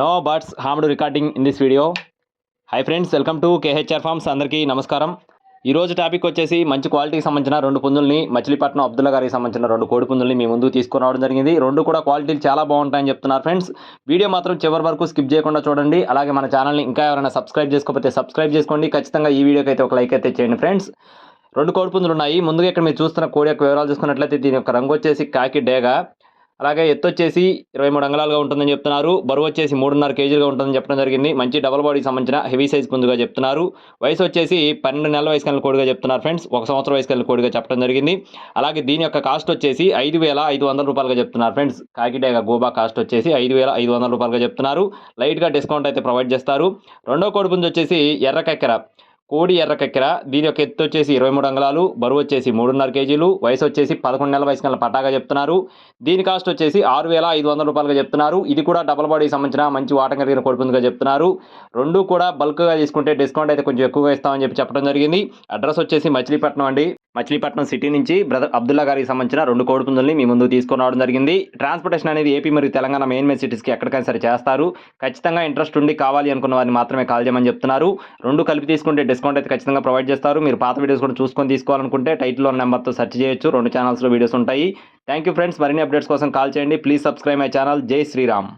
No birds harmed recording in this video hi friends welcome to KHR farms అందరికీ నమస్కారం. ఈ రోజు topic వచ్చేసి మంచి క్వాలిటీకి సంబంధించిన రెండు పుంజుల్ని మచిలీపట్నం అబ్దుల్లా గారికి సంబంధించిన రెండు కోడి పుంజుల్ని మీ ముందు తీసుకురావడం జరిగింది. రెండు కూడా క్వాలిటీలు చాలా బాగుంటాయని చెప్తున్నారు ఫ్రెండ్స్ వీడియో మాత్రం చివరి వరకు స్కిప్ చేయకుండా చూడండి. అలాగే మన ఛానల్ని ఇంకా ఎవరైనా సబ్స్క్రైబ్ చేసుకోకపోతే సబ్స్క్రైబ్ చేసుకోండి. ఖచ్చితంగా ఈ వీడియోకి అయితే ఒక లైక్ అయితే చేయండి ఫ్రెండ్స్ రెండు కోడి పుంజులు ఉన్నాయి. ముందుగా ఇక్కడ మీరు చూస్తున్న కోడి యొక్క వివరాలు చూసుకున్నట్లయితే దీని యొక్క రంగు వచ్చేసి కాకి డేగా. అలాగే ఎత్తు వచ్చేసి ఇరవై మూడు అంగళాలుగా ఉంటుందని చెప్తున్నారు. బరువు వచ్చేసి మూడున్నర కేజీలుగా ఉంటుందని చెప్పడం జరిగింది. మంచి డబల్ బాడీకి సంబంధించిన హెవీ సైజ్ పుంజుగా చెప్తున్నారు. వయసు వచ్చేసి పన్నెండు నెలల వయసు కలిగిన కోడిగా చెప్తున్నారు ఫ్రెండ్స్ ఒక సంవత్సరం వయసు కలిగిన కోడిగా చెప్పడం జరిగింది. అలాగే దీని యొక్క కాస్ట్ వచ్చేసి ఐదు వేల ఐదు వందల రూపాయలుగా చెప్తున్నారు ఫ్రెండ్స్ కాకిడేగ గోబా కాస్ట్ వచ్చేసి ఐదు వేల ఐదు వందల రూపాయలుగా చెప్తున్నారు. లైట్గా డిస్కౌంట్ అయితే ప్రొవైడ్ చేస్తారు. రెండో కోడి పుంజు వచ్చేసి ఎర్రకెక్కెర కోడి ఎర్ర కక్కెర దీని యొక్క ఎత్తు వచ్చేసి ఇరవై మూడు అంగళాలు బరువు వచ్చేసి మూడున్నర కేజీలు వయసు వచ్చేసి పదకొండు నెలల వయసు కల్లా పటాగా చెప్తున్నారు. దీని కాస్ట్ వచ్చేసి ఆరు వేల ఐదు వందల రూపాయలుగా చెప్తున్నారు. ఇది కూడా డబల్ బాడీకి సంబంధించిన మంచి వాటం కలిగిన కొడుకుందిగా చెప్తున్నారు. రెండు కూడా బల్క్గా తీసుకుంటే డిస్కౌంట్ అయితే కొంచెం ఎక్కువగా ఇస్తామని చెప్పి చెప్పడం జరిగింది. అడ్రస్ వచ్చేసి మచిలీపట్నం అండి. మచిలీపట్నం సిటీ నుంచి బ్రదర్ అబ్దుల్లా గారికి సంబంధించిన రెండు కోడి పుంజుల్ని మీ ముందు తీసుకుని రావడం జరిగింది. ట్రాన్స్పోర్టేషన్ అనేది ఏపీ మరియు తెలంగాణ మెయిన్ మెయిన్ సిటీస్కి ఎక్కడికైనా సరే చేస్తారు. ఖచ్చితంగా ఇంట్రెస్ట్ ఉండి కావాలి అనుకున్న వారిని మాత్రమే కాల్ చేయమని చెప్తున్నారు. రెండు కలిపి తీసుకుంటే డిస్కౌంట్ అయితే ఖచ్చితంగా ప్రొవైడ్ చేస్తారు. మీరు పాత వీడియోస్ కూడా చూసుకొని తీసుకోవాలనుకుంటే టైటిల్లో నెంబర్తో సెర్చ్ చేయొచ్చు. రెండు ఛానల్స్లో వీడియోస్ ఉంటాయి. Thank you friends. మరిన్ని అప్డేట్స్ కోసం కాల్ చేయండి. Please subscribe my channel. Jai Shriram.